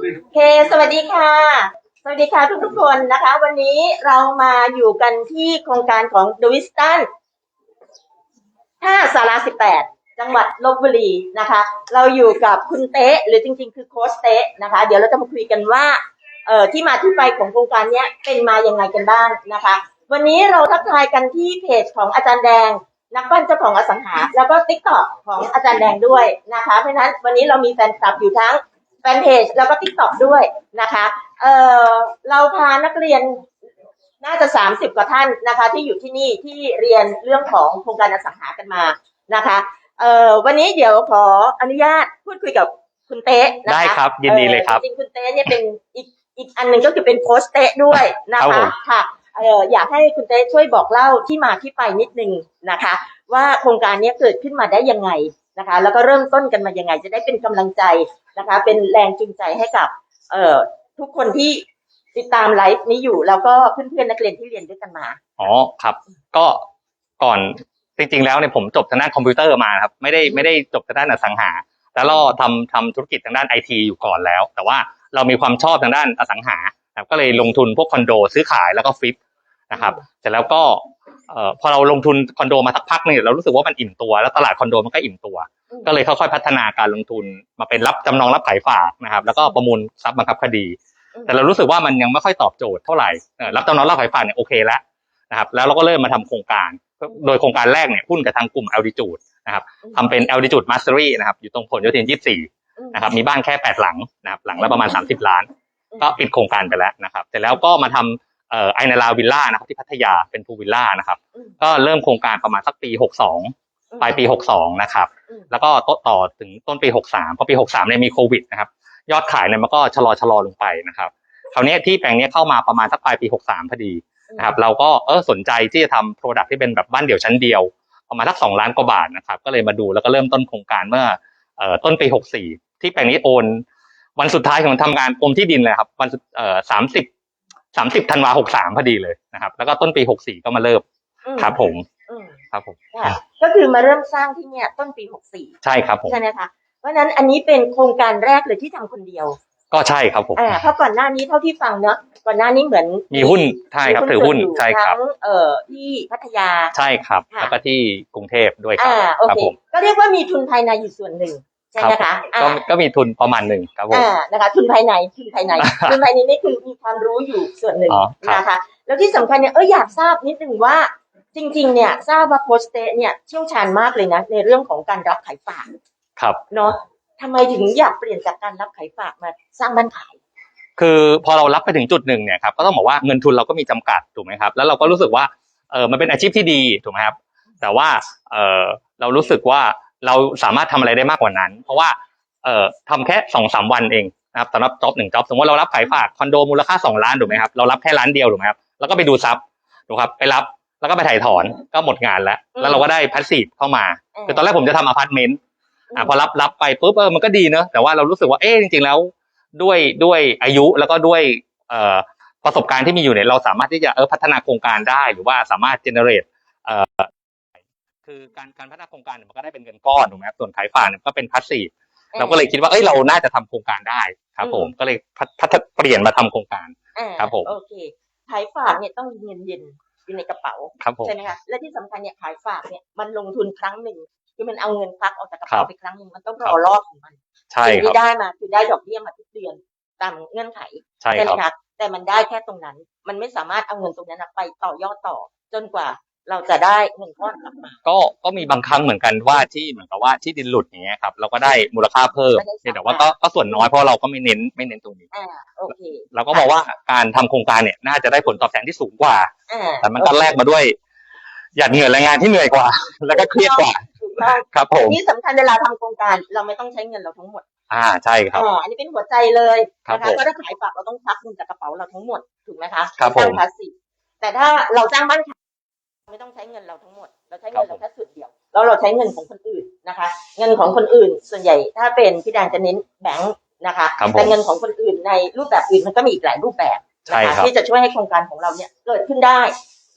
โอเคสวัสดีค่ะ สวัสดีค่ะทุกทุกคนนะคะ วันนี้เรามาอยู่กันที่โครงการของดวิสตันท่าสาราสิบแปดจังหวัดลบบุรีนะคะ เราอยู่กับคุณเต๊ะหรือจริง ๆ คือโค้ชเต๊ะนะคะ เดี๋ยวเราจะมาคุยกันว่าเอ่อที่มาที่ไปของโครงการเนี้ยเป็นมาอยังไงกันบ้างนะคะ วันนี้เราทักทายกันที่เพจของอาจารย์แดง นักปั้นเจ้าของอสังหา แล้วก็ติ๊กต็อกของอาจารย์แดงด้วยนะคะ เพราะฉะนั้นวันนี้เรามีแฟนคลับอยู่ทั้ง แฟนเพจแล้วก็ t ิ k t o k ด้วยนะคะเอ่อเราพานักเรียนน่าจะ 30 กว่าท่านนะคะ ที่อยู่ที่นี่ที่เรียนเรื่องของโครงการอสังหากันมานะคะเอ่อวันนี้เดี๋ยวขออนุญาตพูดคุยกับคุณเต๊ะนะคะได้ครับยินดีเลยครับออจริงๆคุณเต๊ะเนี่ยเป็นอีกอีกอันหนึ่งก็คือเป็นโค้ชเต๊ะด้วยนะครัคะบผมค่ะเอ่ออยากให้คุณเต๊ะช่วยบอกเล่าที่มาที่ไปนิดนึงนะคะ ว่าโครงการเนี้ยเกิดขึ้นมาได้ยังไง นะคะ แล้วก็เริ่มต้นกันมายังไง จะได้เป็นกำลังใจนะคะ เป็นแรงจูงใจให้กับเอ่อทุกคนที่ติดตามไลฟ์นี้อยู่ แล้วก็เพื่อนๆนักเรียนที่เรียนด้วยกันมาอ๋อครับ ก็ก่อนจริงๆแล้วเนี่ยผมจบทางด้านคอมพิวเตอร์มาครับไม่ได้ไม่ได้จบทางด้านอสังหา แล้วเราทำทำธุรกิจทางด้านไอทีอยู่ก่อนแล้ว แต่ว่าเรามีความชอบทางด้านอสังหาครับก็เลยลงทุนพวกคอนโดซื้อขายแล้วก็ฟลิปนะครับเสร็จแล้วก็ เอ่อพอเราลงทุนคอนโดมาสักพักหนึงเรารู้สึกว่ามันอิ่มตัวแล้วตลาดคอนโดมันก็อิ่มตัวอืมก็เลยค่อยๆพัฒนาการลงทุนมาเป็นรับจำนองรับขายฝากนะครับ แล้วก็ประมูลทรัพย์บังคับคดี แต่เรารู้สึกว่ามันยังไม่ค่อยตอบโจทย์เท่าไหร่เอ่อรับจำนองรับขายฝากเนี่ยโอเคแล้วนะครับแล้วเราก็เริ่มมาทำโครงการ โดยโครงการแรกเนี่ยหุ้นกับทางกลุ่ม Altitude นะครับทำเป็น Altitude Mastery นะครับอยู่ตรงผลโยธิน 24 นะครับมีบ้านแค่ 8 หลังนะครับหลังละประมาณ 30 ล้าน ก็ปิดโครงการไปแล้วนะครับเสร็จแล้วก็มาทำเอ่อ ไอนาลาวิลล่านะครับที่พัทยาเป็นพูวิลล่านะครับอืมก็เริ่มโครงการประมาณสักปี 62 ปลายปี 62 นะครับอืมแล้วก็ต้นต่อถึงต้นปี 63 พอปี 63เนี่ยมีโควิดนะครับ ยอดขายเนี่ยมันก็ชะลอชะลอลงไปนะครับคราวนี้ที่แปลงเนี้ยเข้ามาประมาณสักปลายปี 63 พอดีนะครับ เราก็เออสนใจที่จะทำโปรดักที่เป็นแบบบ้านเดี่ยวชั้นเดียว ประมาณสักสองล้านกว่าบาทนะครับ ก็เลยมาดูแล้วก็เริ่มต้นโครงการเมื่อเอ่อต้นปี 64 ที่แปลงนี้โอน วันสุดท้ายของทำงานกรมที่ดินเลยครับวันสุด เอ่อ30 30ธันวา63พอดีเลยนะครับ แล้วก็ต้นปี64ก็มาเริ่มอืมครับผมอืมครับผมค่ะก็คือมาเริ่มสร้างที่เนี่ย ต้นปี64ใช่ครับผมใช่ไหมคะเพราะฉะนั้นอันนี้เป็นโครงการแรกเลยที่ทำคนเดียวก็ใช่ครับผม อ่าเพราะก่อนหน้านี้เท่าที่ฟังเนอะก่อนหน้านี้เหมือนมีหุ้นใช่ครับถือหุ้นมีใช่ครับทั้งเอ่อที่พัทยา ใช่ครับ ค่ะ แล้วก็ที่กรุงเทพด้วยครับอ่าโอครับเคผมก็เรียกว่ามีทุนภายในอยู่ส่วนหนึ่ง ใช่ไหมคะก็อ่าก็มีทุนประมาณหนึ่งครับผมอ่านะคะ ทุนภายในทุนภายในทุนภายในนี่คือมีความรู้อยู่ส่วนหนึ่งอ๋อครับนะคะ แล้วที่สำคัญเนี่ยเอออยากทราบนิดนึงว่าจริง ๆ เนี่ยทราบว่าโคชเตเนี่ยเชี่ยวชาญมากเลยนะ ในเรื่องของการรับขายฝากครับเนาะทำไมถึงอยากเปลี่ยนจากการรับขายฝากมาสร้างบ้านขาย คือพอเรารับไปถึงจุดหนึ่งเนี่ยครับก็ต้องบอกว่าเงินทุนเราก็มีจำกัดถูกไหมครับแล้วเราก็รู้สึกว่าเออมันเป็นอาชีพที่ดีถูกไหมครับแต่ว่าเออเรารู้สึกว่า เราสามารถทำอะไรได้มากกว่านั้น เพราะว่าเอ่อทำแค่สองสามวันเองนะครับสำหรับจ็อบหนึ่งจ็อบสมมติเรารับขายฝากคอนโดมูลค่าสองล้านถูกไหมครับเรารับแค่ล้านเดียวถูกไหมครับแล้วก็ไปดูซับถูกครับไปรับแล้วก็ไปถ่ายถอนก็หมดงานแล้ว แล้วเราก็ได้พัสซีฟเข้ามาคือตอนแรกผมจะทำอพาร์ตเมนต์อะพอรับรับไปปุ๊บเออมันก็ดีเนอะแต่ว่าเรารู้สึกว่าเอ๊ะจริงๆแล้ว ด้วยด้วยอายุแล้วก็ด้วยเอ่อประสบการณ์ที่มีอยู่เนี่ยเราสามารถที่จะเออพัฒนาโครงการได้หรือว่าสามารถเจเนเรตเอ่อ คือการการพัฒนาโครงการเนี่ยมันก็ได้เป็นเงินก้อนถูกไหมครับส่วนขายฝากเนี่ยก็เป็นพาสซีฟเราก็เลยคิดว่าเอ้ยเราน่าจะทำโครงการได้ครับ ผมก็เลยพัฒพัฒเปลี่ยนมาทำโครงการ อ่าครับผม โอเค ขายฝากเนี่ยต้องมีเงินเย็นอยู่ในกระเป๋าครับผม ใช่ไหมคะและที่สำคัญเนี่ยขายฝากเนี่ยมันลงทุนครั้งหนึ่งคือมันเอาเงินฟักออกจากกระเป๋าครับ ไปครั้งหนึ่งมันต้องรครัอบรอบของมันใช่สิ่งครัที่บได้มาคือได้ดอกเบี้ยมาทุกเดือนตามเงื่อนไขใช่ไหคมรับ คะแต่มันได้แค่ตรงนั้น มันไม่สามารถเอาเงินตรงนั้นนะไปต่อยอดต่อจนกว่า เราจะได้เงินก้อนกลับมาก็ก็มีบางครั้งเหมือนกันว่าที่เหมือนกับว่าที่ดินหลุดอย่างเงี้ยครับเราก็ได้มูลค่าเพิ่มไม่ได้สามารถเพียงแต่ว่าก็ก็ส่วนน้อยเพราะเราก็ไม่เน้นไม่เน้นตรงนี้อ่าโอเคเราก็มองว่าการทำโครงการเนี่ยน่าจะได้ผลตอบแทนที่สูงกว่าอ่าแต่มันก็แลกมาด้วยหยาดเหงื่อแรงงานที่เหนื่อยกว่า แล้วก็เครียดกว่าถูกต้องครับผมที่สำคัญเวลาทำโครงการเราไม่ต้องใช้เงินเราทั้งหมด อ่าใช่ครับอ่าอันนี้เป็นหัวใจเลยครับนะคะผมก็ถ้าขายฝากเราต้องซักเงินจากกระเป๋าเราทั้งหมดถูกไหมคะครับสร้างผมภาษีแต่ถ้าเราสร้างบ้านขาย ไม่ต้องใช้เงินเราทั้งหมด เราใช้เงินครัเราบผมแค่ส่วนเดียว แล้วเราใช้เงินของคนอื่นนะคะ เงินของคนอื่นส่วนใหญ่ถ้าเป็นพี่แดงจะเน้นแบงค์นะคะ ครับผมแต่เงินของคนอื่นในรูปแบบอื่นมันก็มีอีกหลายรูปแบบใช่นะคะครับที่จะช่วยให้โครงการของเราเนี่ยเกิดขึ้นได้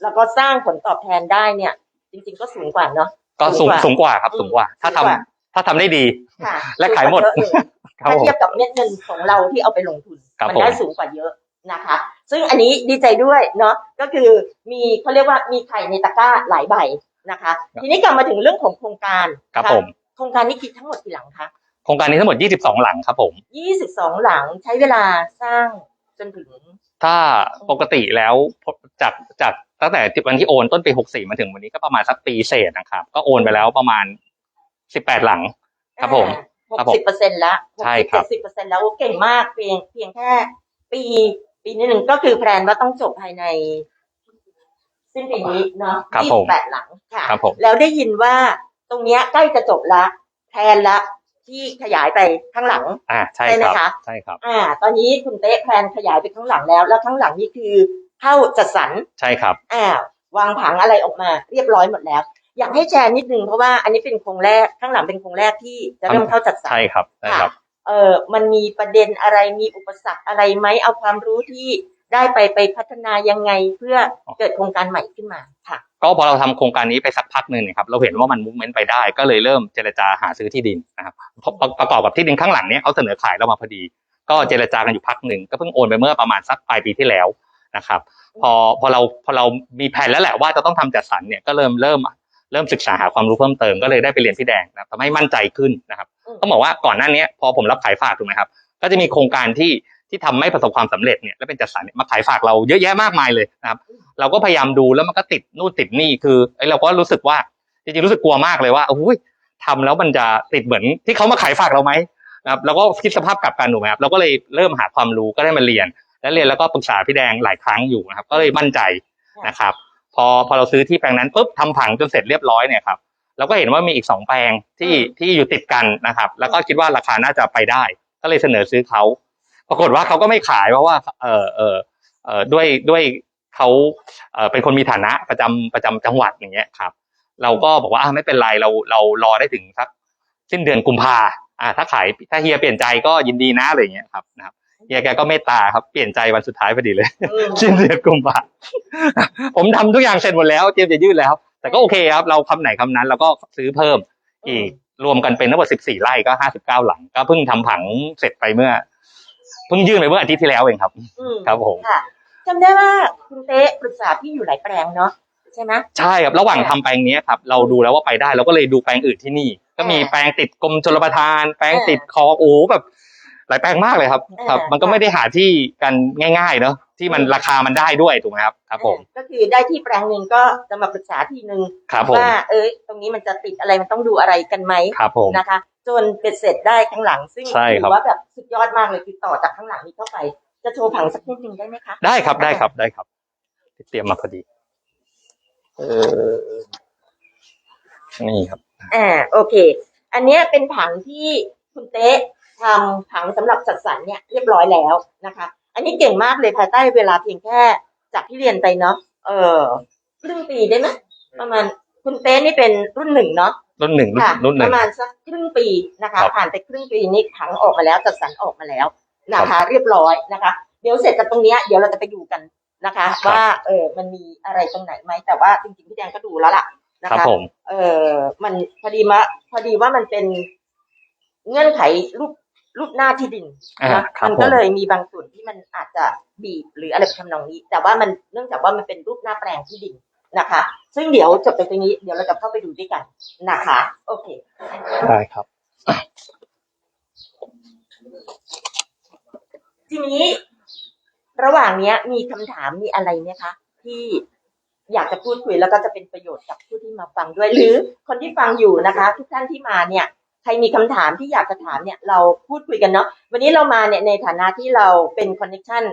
แล้วก็สร้างผลตอบแทนได้เนี่ย จริง ๆ ก็สูงกว่าเนาะ ก็สูงสูสูงงกกว่าว่าครับอืมสูงกว่า ถ้าสูทำงกว่า ถ้าทำได้ดีค่ะและขายหมด สูงกว่เอะเลยครับถ้าผม เทียบกับเม็ดเงินของเราที่เอาไปลงทุนครับมัได้ผมสูงกว่าเยอะ นะคะ ซึ่งอันนี้ดีใจด้วยเนาะก็คือมีเขาเรียกว่ามีไข่ในตะกร้าหลายใบนะคะ ทีนี้กลับมาถึงเรื่องของโครงการครับนะะผมโครงการนี้คิดทั้งหมดกี่หลังคะโครงการนี้ทั้งหมด 22 หลังครับผม 22 หลังใช้เวลาสร้างจนถึง ถ้าปกติแล้วจากจากตั้งแต่วันที่โอนต้นปี 64 มาถึงวันนี้ก็ประมาณสักปีเศษนะครับ ก็โอนไปแล้วประมาณ 18 หลังครับผมหครับกผมสิบเปอร์เซ็นต์ละใช่ครับสิบเปอร์เซ็นต์แล้วโอ้เก่งมากเพียงเพียงแค่ปี ปีนี้หนึ่งก็คือแพลนว่าต้องจบภายในสิ้นปีนี้เนาะครับยี่ผสิมบแปดหลังค่ะ ครับผม แล้วได้ยินว่าตรงเนี้ยใกล้จะจบละแพลนละที่ขยายไปข้างหลัง อ่าใช่ใช่ไหมครับคะ ใช่ครับ อ่า ตอนนี้คุณเต๊ะแพลนขยายไปข้างหลังแล้ว แล้วข้างหลังนี่คือเข้าจัดสรร ใช่ครับ อ่าวางผังอะไรออกมาเรียบร้อยหมดแล้ว อยากให้แชร์นิดนึงเพราะว่าอันนี้เป็นโครงแรกข้างหลังเป็นโครงแรกที่จะเริ่มเข้าจัดสรรใช่ครับใช่ครับ เออมันมีประเด็นอะไรมีอุปสรรคอะไรไหมเอาความรู้ที่ได้ไปไปพัฒนายังไงเพื่อเกิดโครงการใหม่ขึ้นมาค่ะ ก็พอเราทำโครงการนี้ไปสักพักหนึ่งเนี่ยครับเราเห็นว่ามันมูฟเมนต์ไปได้ ก็เลยเริ่มเจรจาหาซื้อที่ดินนะครับเพราะประกอบกับที่ดินข้างหลังเนี่ยเขาเสนอขายเรามาพอดี ก็เจรจากันอยู่พักหนึ่งก็เพิ่งโอนไปเมื่อประมาณสักปลายปีที่แล้วนะครับ พอพอเราพอเรามีแผนแล้วแหละว่าจะต้องทำจัดสรรเนี่ยก็เริ่มเริ่ม เริ่มศึกษาหาความรู้เพิ่มเติมก็เลยได้ไปเรียนพี่แดงนะครับทำให้มั่นใจขึ้นนะครับอืมต้องบอกว่าก่อนหน้านี้พอผมรับขายฝากถูกไหมครับ ก็จะมีโครงการที่ที่ทำไม่ประสบความสำเร็จเนี่ยแล้วเป็นจัดสรรเนี่ยมาขายฝากเราเยอะแยะมากมายเลยนะครับ เราก็พยายามดูแล้วมันก็ติดนู่นติดนี่คือไอ้เราก็รู้สึกว่าจริงๆรู้สึกกลัวมากเลยว่าโอ้ยทำแล้วมันจะติดเหมือนที่เขามาขายฝากเราไหมนะครับเราก็คิดสภาพกลับกันถูกไหมครับเราก็เลยเริ่มหาความรู้ก็ได้มาเรียน แล้วเรียนแล้วก็ปรึกษาพี่แดงหลายครั้งอยู่นะครับ ก็เลยมั่นใจนะครับ พอพอเราซื้อที่แปลงนั้นปุ๊บทำผังจนเสร็จเรียบร้อยเนี่ยครับเราก็เห็นว่ามีอีกสองแปลงที่ที่อยู่ติดกันนะครับ แล้วก็คิดว่าราคาน่าจะไปได้ ก็เลยเสนอซื้อเขาปรากฏว่าเขาก็ไม่ขายเพราะว่า เออเออเออด้วยด้วยเขาเออเป็นคนมีฐานะประจำประจำจังหวัดอย่างเงี้ยครับ เราก็บอกว่าอะไม่เป็นไรเราเรารอได้ถึงสักสิ้นเดือนกุมภาอ่าถ้าขายถ้าเฮียเปลี่ยนใจก็ยินดีนะอะไรอย่างเงี้ยครับนะครับ เฮียแกก็เมตตาครับเปลี่ยนใจวันสุดท้ายพอดีเลยอืมสิ้นเดือนกุมภาผมทำทุกอย่างเสร็จหมดแล้วเตรียมจะยื่นแล้ว แต่ก็โอเคครับ เราคำไหนคำนั้นเราก็ซื้อเพิ่มอีกรวมกันเป็นทั้งหมด14 ไร่ก็ 59 หลัง ก็เพิ่งทำผังเสร็จไปเมื่อเพิ่งยื่นไปเมื่ออาทิตย์ที่แล้วเองครับอืมครับผมค่ะจำได้ว่าคุณเต๊ะปรึกษาพี่อยู่หลายแปลงเนาะใช่ไหมใช่ครับระหว่างทำแปลงนี้ครับเราดูแล้วว่าไปได้เราก็เลยดูแปลงอื่นที่นี่ ก็มีอ่าแปลงติดกรมชลประทาน แปลงอ่าติดคลองโอ้โหแบบห ลายแปลงมากเลยครับอ่าครับ มันก็ไม่ได้หาที่กันง่ายๆเนาะที่มันราคามันได้ด้วยถูกไหมครับครับผมก็คือได้ที่แปลงหนึ่งก็จะมาปรึกษาทีหนึ่งครับผมว่าเอ้ยตรงนี้มันจะติดอะไรมันต้องดูอะไรกันไหมครับผมนะคะ จนเป็นเสร็จได้ข้างหลัง ซึ่งใช่ถืครับอว่าแบบสุดยอดมากเลยคือต่อจากข้างหลังนี้เข้าไป จะโชว์ผังสักนิดหนึ่งได้ไหมคะได้ครับได้ครับได้ครับ เตรียมมาพอดี เออนี่ครับอ่าโอเค อันเนี้ยเป็นผังที่คุณเต๊ะ ทำผังสำหรับจัดสรรเนี่ยเรียบร้อยแล้วนะคะ อันนี้เก่งมากเลยภายใต้เวลาเพียงแค่จากที่เรียนไปเนาะเออครึ่งปีได้ไหมประมาณคุณเต๊ะนี่เป็นรุ่นหนึ่งเนาะรุ่นหนึ่งรุ่นค่ะรุ่นหปนึ่ง ระมาณสักครึ่งปีนะคะ ครับผ่านไปครึ่งปีนี้ผังออกมาแล้วจัดสรรออกมาแล้วนะครัคะ บเรียบร้อยนะคะ เดี๋ยวเสร็จจากตรงเนี้ยเดี๋ยวเราจะไปดูกันนะคะ ครับ ว่าเออมันมีอะไรตรงไหนไหมแต่ว่าจริงๆพี่แดงก็ดูแล้วล่ะนะครัคะผม เออมันพอดีมาพอดีว่ามันเป็นเงื่อนไขรูป รูปหน้าที่ดินอ่านะครับมันผก็มเลยมีบางส่วนที่มันอาจจะบีบหรืออะไรทำนองนี้ แต่ว่ามันเนื่องจากว่ามันเป็นรูปหน้าแปลงที่ดินนะคะ ซึ่งเดี๋ยวจบจากตรงนี้เดี๋ยวเราจะเข้าไปดูด้วยกันนะคะ โอเคได้ครับทีนี้ ระหว่างเนี้ย มีคำถามมีอะไรไหมคะ ที่อยากจะพูดคุยแล้วก็จะเป็นประโยชน์กับผู้ที่มาฟังด้วยหรือคนที่ฟังอยู่นะคะ ทุกท่านที่มาเนี่ย ใครมีคำถามที่อยากจะถามเนี่ยเราพูดคุยกันเนาะวันนี้เรามาเนี่ยในฐานะที่เราเป็นคอนเนคชัน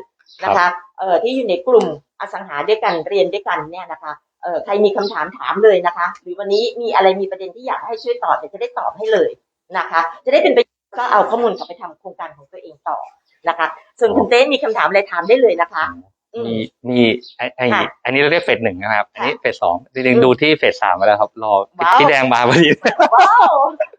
นะคะเอ่อที่อยู่ในกลุ่มอสังหาด้วยกันเรียนด้วยกันเนี่ยนะคะเอ่อใครมีคำถามถามเลยนะคะ หรือวันนี้มีอะไรมีประเด็นที่อยากให้ช่วยตอบเดี๋ยวจะได้ตอบให้เลยนะคะ จะได้เป็นประโยชน์ก็เอาข้อมูลกลับไปทำโครงการของตัวเองต่อนะคะ ส่วนคุณเต้มีคำถามอะไรถามได้เลยนะคะอืมมีมีไอไอค่ะอันนี้เราเรียกเฟสหนึ่งนะครับ อันนี้ค่ะเฟสสองจริงอืมๆดูที่เฟสสามมาแล้วครับ รอว้าวพี่แดงมาพอดี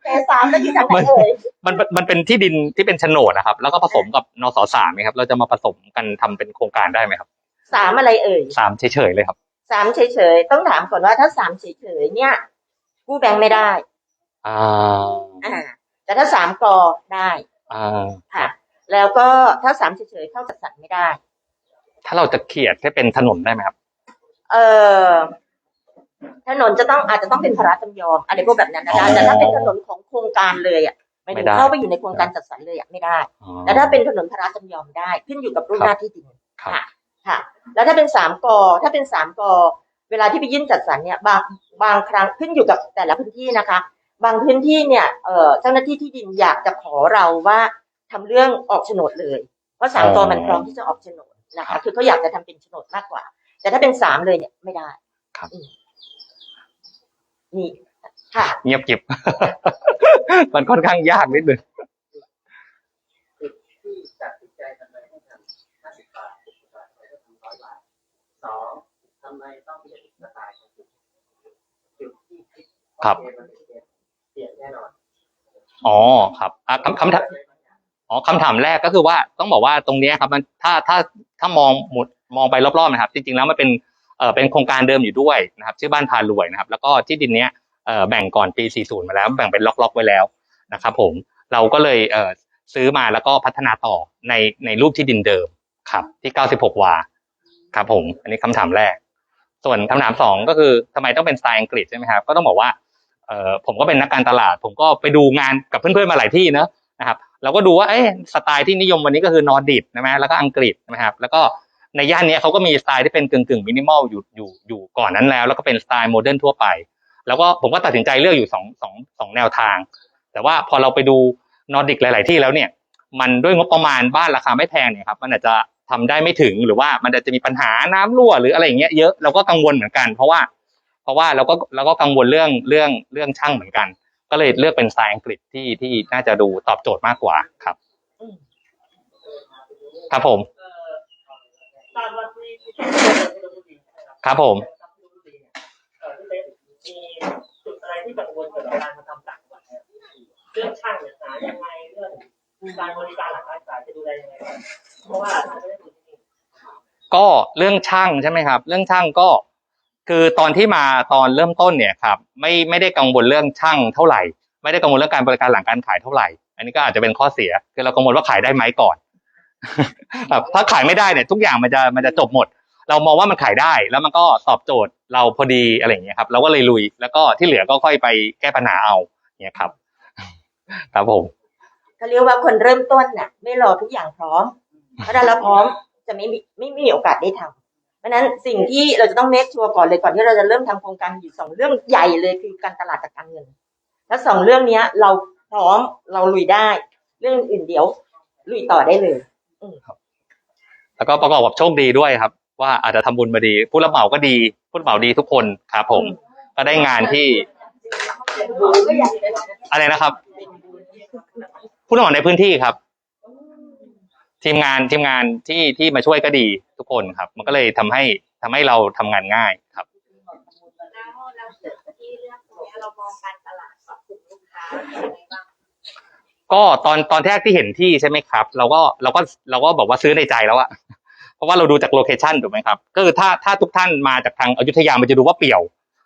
ว้าวเฟสสามแล้วอยู่ทางไหนเอ่ยมันมันมันเป็นที่ดินที่เป็นโฉนดนะครับ แล้วก็ผสมกับนสสามไหมครับ เราจะมาผสมกันทำเป็นโครงการได้ไหมครับสามอะไรเอ่ยสามเฉยๆเลยครับสามเฉยๆต้องถามก่อนว่าถ้าสามเฉยๆเนี่ยกู้แบงค์ไม่ได้อ่าอ่าแต่ถ้าสามกอได้อ่าค่ะ แล้วก็ถ้าสามเฉยๆเข้าจัดสรรไม่ได้ ถ้าเราจะเขียดให้เป็นถนนได้ไหมครับ เออ ถนนจะต้องอาจจะต้องเป็นพระราชจำยอมอะไรพวกแบบนั้นนะอ๋คะอแต่ถ้าเป็นถนนของโครงการเลยอะไม่ไม่ถึงได้ เข้าไปอยู่ในโครงการจัดสรรเลยอะไม่ได้ อ๋อแล้วถ้าเป็นถนนพระราชจำยอมได้ ขึ้นอยู่กับรูปครับหน้าที่ดินครับค่ะค่ะ แล้วถ้าเป็นสามกอถ้าเป็นสามกอเวลาที่ไปยื่นจัดสรรเนี่ยบางบางครั้งขึ้นอยู่กับแต่ละพื้นที่นะคะ บางพื้นที่เนี่ยเอ่อเจ้าหน้าที่ที่ดินอยากจะขอเราว่าทำเรื่องออกโฉนดเลย เพราะสามกอมันพร้อมที่จะออกโฉนดนะคะคือเขาอยากจะทำเป็นโฉนดมากกว่า แต่ถ้าเป็นสามเลยเนี่ยไม่ได้ครับ อืม นี่ค่ะเงียบกิบมันค่อนข้างยากนิดนึงที่ตัดสินใจทำไมให้ทำ50บาท60บาททำไมต้องทำร้อยบาทสองทำไมต้องเปลี่ยนสไตล์ของจุดจุดที่คิดครับโอเมันเปลี่ยนเปลี่ยนแน่นอนอ๋อครับอะคำคำถามอ๋อคำถามแรกก็คือว่าต้องบอกว่าตรงเนี้ยครับ มันถ้าถ้าถ้ามองหมุดมองไปรอบๆนะครับ จริงๆแล้วมันเป็น เออเป็นโครงการเดิมอยู่ด้วยนะครับชื่อบ้านพารวยนะครับ แล้วก็ที่ดินเนี้ยเอ่อแบ่งก่อนปี 40 มาแล้ว แบ่งเป็นล็อกๆไว้แล้วนะครับผมเราก็เลยเออซื้อมาแล้วก็พัฒนาต่อในในรูปที่ดินเดิมครับ ที่ 96 วาครับผม อันนี้คำถามแรก ส่วนคำถามสองก็คือทำไมต้องเป็นสไตล์อังกฤษใช่ไหมครับ ก็ต้องบอกว่าเอ่อผมก็เป็นนักการตลาด ผมก็ไปดูงานกับเพื่อนๆมาหลายที่เนอะนะครับ เราก็ดูว่าเอ๊ะสไตล์ที่นิยมวันนี้ก็คือนอร์ดิกใช่ไหมแล้วก็อังกฤษนะครับ แล้วก็ ในย่านเนี้ยเขาก็มีสไตล์ที่เป็นกึ่งกึ่งมินิมอลอยู่อยู่อยู่ก่อนนั้นแล้ว แล้วก็เป็นสไตล์โมเดิร์นทั่วไป แล้วก็ผมก็ตัดสินใจเลือกอยู่สองสองสองแนวทาง แต่ว่าพอเราไปดูนอร์ดิกหลาย ๆ ที่แล้วเนี่ย มันด้วยงบประมาณบ้านราคาไม่แพงเนี่ยครับมันอาจจะทำได้ไม่ถึงหรือว่ามันอาจจะมีปัญหาน้ำรั่วหรืออะไรอย่างเงี้ยเยอะเราก็กังวลเหมือนกัน เพราะว่า เพราะว่าเราก็เราก็กังวลเรื่องเรื่องเรื่องช่างเหมือนกัน ก็เลยเลือกเป็นสไตล์อังกฤษที่ที่น่าจะดูตอบโจทย์มากกว่าครับอืมครับผมท ราบว่าที่ที่ที่ลพบุรีใช่ไหมครับครับผม ที่ลพบุรีเนี่ยเอ่อที่เป็นมีจุดอะไรที่กังวลเกี่ยวกับการมาทำต่างจังหวัดเนี่ยเรื่องช่างเนี่ยหายังไงเรื่องการบริการหลักการขายจะดูแลยังไงบ้างเพราะว่าถ้าไม่ได้ดูที่นี่ก็เรื่องช่างใช่ไหมครับ เรื่องช่างก็ คือตอนที่มาตอนเริ่มต้นเนี่ยครับ ไม่ไม่ได้กังวลเรื่องช่างเท่าไหร่ ไม่ได้กังวลเรื่องการบริการหลังการขายเท่าไหร่ อันนี้ก็อาจจะเป็นข้อเสียคือเรากังวลว่าขายได้ไหมก่อน ครับถ้าขายไม่ได้เนี่ยทุกอย่างมันจะมันจะจบหมด เรามองว่ามันขายได้แล้วมันก็ตอบโจทย์เราพอดีอะไรอย่างเงี้ยครับ เราก็เลยลุยแล้วก็ที่เหลือก็ค่อยไปแก้ปัญหาเอาเนี่ยครับครับผมเขาเรียกว่าคนเริ่มต้นน่ะ ไม่รอทุกอย่างพร้อมเพราะถ้าเราพร้อมจะไม่มีไม่มีโอกาสได้ทำเพราะนั้นสิ่งที่เราจะต้องเมคชัวร์ก่อนเลยก่อนที่เราจะเริ่มทำโครงการอยู่สองเรื่องใหญ่เลยคือการตลาดกับการเงิน แล้วสองเรื่องเนี้ย เราพร้อมเราลุยได้ เรื่องอื่นเดี๋ยวลุยต่อได้เลย แล้วก็ประกอบกับโชคดีด้วยครับ ว่าอาจจะทำบุญมาดี ผู้รับเหมาก็ดี ผู้รับเหมาดีทุกคนครับผม ก็ได้งานที่อะไรนะครับ ผู้รับเหมาในพื้นที่ครับ ทีมงานทีมงานที่ที่มาช่วยก็ดีทุกคนครับ มันก็เลยทำให้ทำให้เราทำงานง่ายครับ แล้วเราเกิดที่เรื่องตรงนี้เรามองการตลาดกับกลุ่มลูกค้ายังไงบ้าง ก็ตอนตอนแรกที่เห็นที่ใช่ไหมครับ เราก็เราก็เราก็บอกว่าซื้อในใจแล้วอะเพราะว่าเราดูจากโลเคชันถูกไหมครับก็คือถ้าถ้าทุกท่านมาจากทางอยุธยามันจะดูว่าเปี่ยว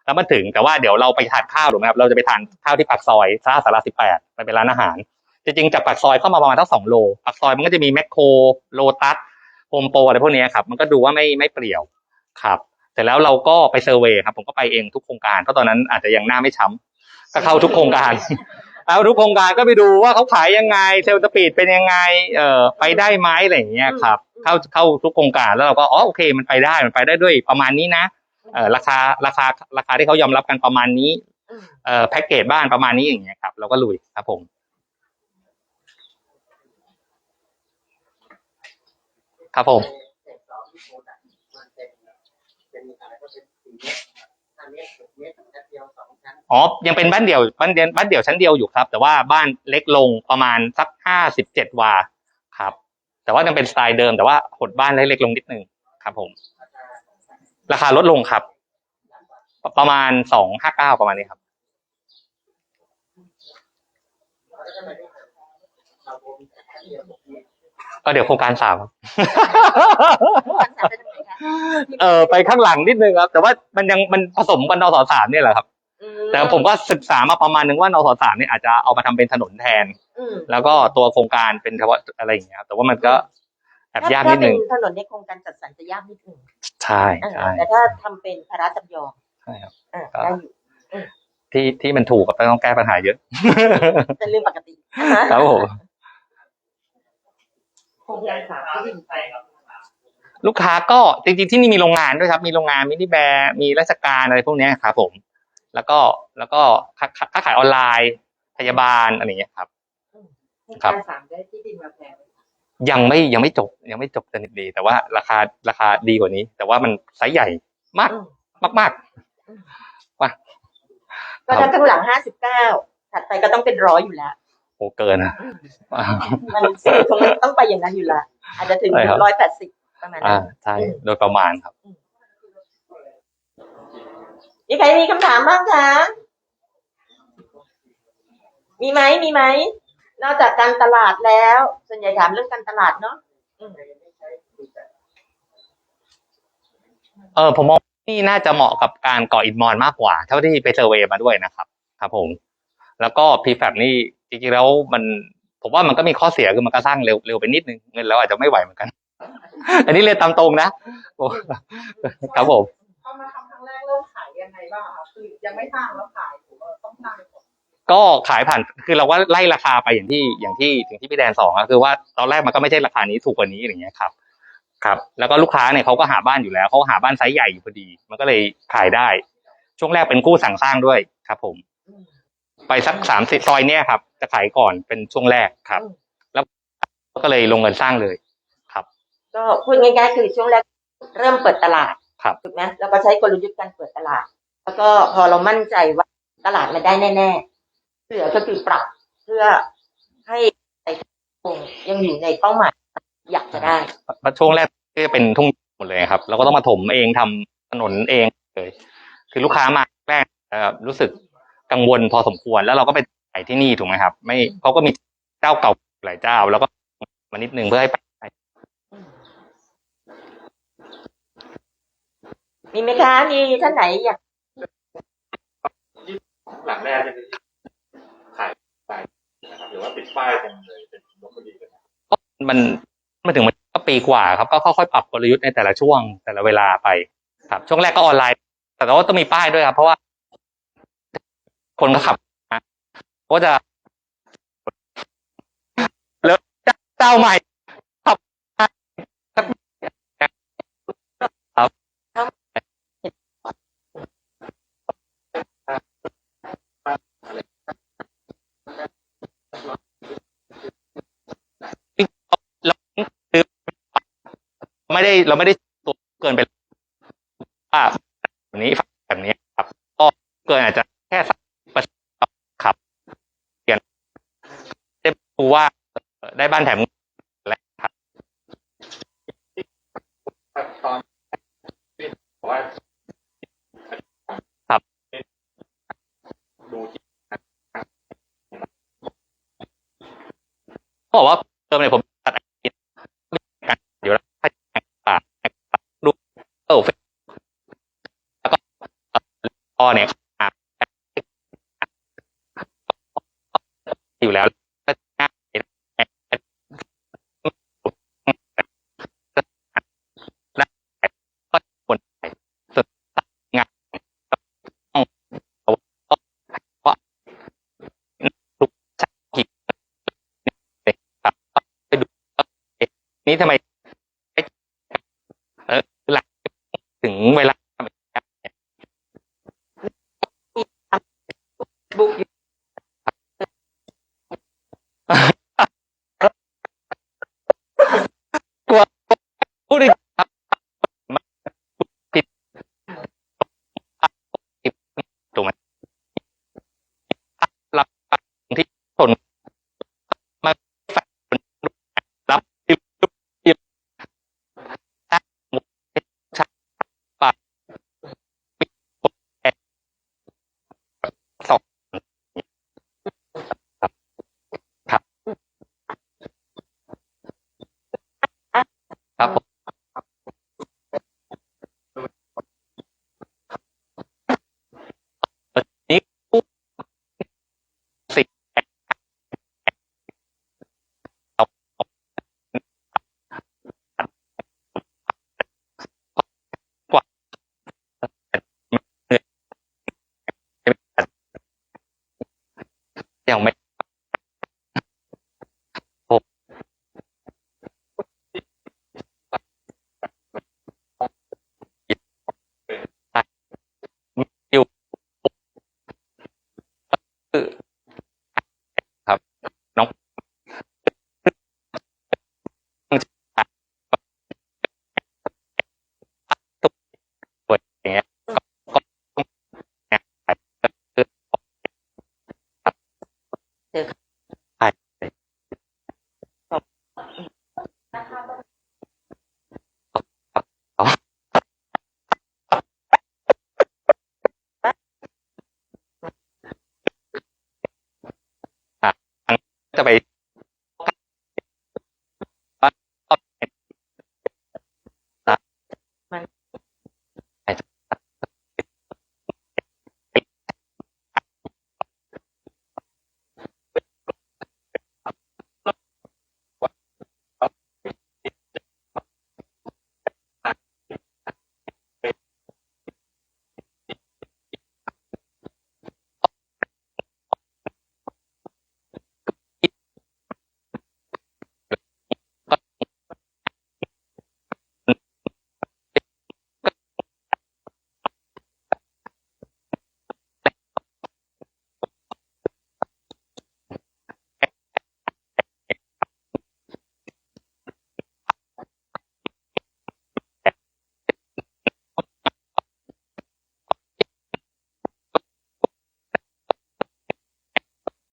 แล้วมันถึงแต่ว่าเดี๋ยวเราไปทานข้าวถูกไหมครับเราจะไปทานข้าวที่ปากซอยซาสาราสิบแปดไปเป็นร้านอาหาร จริงๆจากปากซอยเข้ามาประมาณทั้งสองโลปากซอยมันก็จะมีแมคโครโลตัสโฮมโปรอะไรพวกนี้ครับมันก็ดูว่าไม่ไม่เปรี่ยวครับเสร็จแล้วเราก็ไปเซอร์เวย์ครับผมก็ไปเองทุกโครงการเพราะตอนนั้นอาจจะยังหน้าไม่ช้ำก็เข้าทุกโครงการ เอาทุกโครงการก็ไปดูว่าเขาขายยังไงเซลล์สปีดเป็นยังไงเอ่อไปได้ไหมอะไรอย่างเงี้ยครับเข้าเข้าทุกโครงการแล้วเราก็อ๋อโอเคมันไปได้มันไปได้ด้วยประมาณนี้นะเอ่อราคาราคาราคาที่เขายอมรับกันประมาณนี้อืมเอ่อแพ็กเกจบ้านประมาณนี้อย่างเงี้ยครับเราก็ลุยครับผมครับผมเศษสองที่โพสต์อะมันเป็น องชั้นอ๋อ ยังเป็นบ้านเดี่ยวบ้านเดียวบ้านเดี่ยวชั้นเดียวอยู่ครับ แต่ว่าบ้านเล็กลงประมาณสักห้าสิบเจ็ดวาครับ แต่ว่ายังเป็นสไตล์เดิม แต่ว่าหดบ้านเล็กๆลงนิดนึงครับ ผม ราคาลดลงครับ ประประมาณสองห้าเก้าประมาณนี้ครับแล้วทำไมไม่ทำเราโพสต์ชั้นเดียวหกเมตรก็เดี๋ยวโครงการสามครับการสามเป็นยังไงคะเออไปข้างหลังนิดนึงครับ แต่ว่ามันยังมันผสมกันนสสามเนี่ยแหละครับอื แต่ผมก็ศึกษามาประมาณนึงว่านสสามเนี่ยอาจจะเอามาทำเป็นถนนแทนอืมแล้วก็ตัวโครงการเป็นเฉพาะอะไรอย่างเงี้ยครับแต่ว่ามันก็แอบยากนิดนึงถ้าเป็นถนนในโครงการจัดสรรจะยากนิดนึงใช่อ่าใช่แต่ถ้าทำเป็นภาระจำยอมใช่ครับอ่าก็ได้อยู่ที่ที่มันถูกกับต้องแก้ปัญหาเยอะเป็นเรื่องปกติครับผมโครงการสามที่ดินไปครับลูกค้าก็จริงๆที่นี่มีโรงงานด้วยครับ มีโรงงานมินิแบร์มีราชการอะไรพวกเนี้ยครับผม แล้วก็แล้วก็ค้าค้าขายออนไลน์พยาบาลอะไรอย่างเงี้ยครับโครงครักาบรสามได้ที่ดินมาแพงไหมยังไม่ยังไม่จบยังไม่จบสนิทดี แต่ว่าราคาราคาดีกว่านี้ แต่ว่ามันไซส์ใหญ่มากอืมมากมากก็ถ้าข้างหลังห้าสิบเก้าถัดไปก็ต้องเป็นร้อยอยู่แล้วโอ้เกินนะมันสูตรของมันต้องไปอย่างนั้นอยู่แล้วอาจจะถึงใช่ครับร้อยแปดสิบประมาณอ่านั้นใช่โดยประมาณครับ มีใครมีคำถามบ้างคะ มีไหมมีไหม นอกจากการตลาดแล้ว ส่วนใหญ่ถามเรื่องการตลาดเนาะอืมเออผมมองนี่น่าจะเหมาะกับการก่ออิฐมอนมากกว่า เท่าที่ไปเซอร์เวย์มาด้วยนะครับ ครับผม แล้วก็พีแฟนี่จริงๆแล้วมัน ผมว่ามันก็มีข้อเสียคือมันก็สร้างเร็วเร็วไปนิดนึงเงินเราอาจจะไม่ไหวเหมือนกัน อันนี้เรียนตามตรงนะโอ้ครับผมพอมาทำครั้งแรกเริ่มขา ยยังไงบ้างคะคือยังไม่สร้างแล้วขายหรือว่าต้องสร้างก่อนก็ขายผ่านคือเราก็ไล่ราคาไปอย่างที่อย่างที่อย่างที่พี่แดนสองก็คือว่าตอนแรกมันก็ไม่ใช่ราคานี้ถูกกว่านี้อย่างเงี้ยครับ ครับ แล้วก็ลูกค้าเนี่ยเขาก็หาบ้านอยู่แล้วเขาหาบ้านไซส์ใหญ่อยู่พอดี มันก็เลยขายได้ ช่วงแรกเป็นกู้สั่งสร้างด้วยครับ ผมอืมไปสักสามสิบซอยเนี่ยครับ จะขายก่อนเป็นช่วงแรกครับอืมแล้วก็เลยลงเงินสร้างเลย ครับ ก็พูดง่ายๆคือช่วงแรกเริ่มเปิดตลาด ครับถูกไหมแล้วก็ใช้กลยุทธ์การเปิดตลาด แล้วก็พอเรามั่นใจว่าตลาดมันได้แน่ๆเหลือก็คือปรับเพื่อให้ไอ้คงยังอยู่ในเป้าหมายอยากจะได้เพราะช่วงแรกก็จะเป็นทุ่งหมดเลยครับเราก็ต้องมาถมเองทำถนนเองเลยคือลูกค้ามาแรกเอ่อรู้สึกกังวลพอสมควรแล้วเราก็ไปขายที่นี่ถูกไหมครับ ไม่เขาก็มีเจ้าเก่าหลายเจ้า แล้วก็มานิดนึงเพื่อให้ไป มีไหมคะมีท่านไหนอยากหลังแรกจะเป็นขายขายนะครับหรือว่าติดป้ายกันเลยเป็นลบบุรีกันมันมาถึงมันก็ปีกว่าครับ ก็ค่อยๆปรับกลยุทธ์ในแต่ละช่วงแต่ละเวลาไป ครับ ช่วงแรกก็ออนไลน์ แต่ว่าต้องมีป้ายด้วยครับ เพราะว่า คนก็ขับมาก็จะแล้วเจ้าใหม่ขับครับเราคือ ได้เราไม่ได้ตัวเกินไปว่าแบบนี้แบบนี้ครับก็เกินอาจจะแค่สักเปอร์เซ็นต์ครับเปลี่ยนได้ดูว่าได้บ้านแถม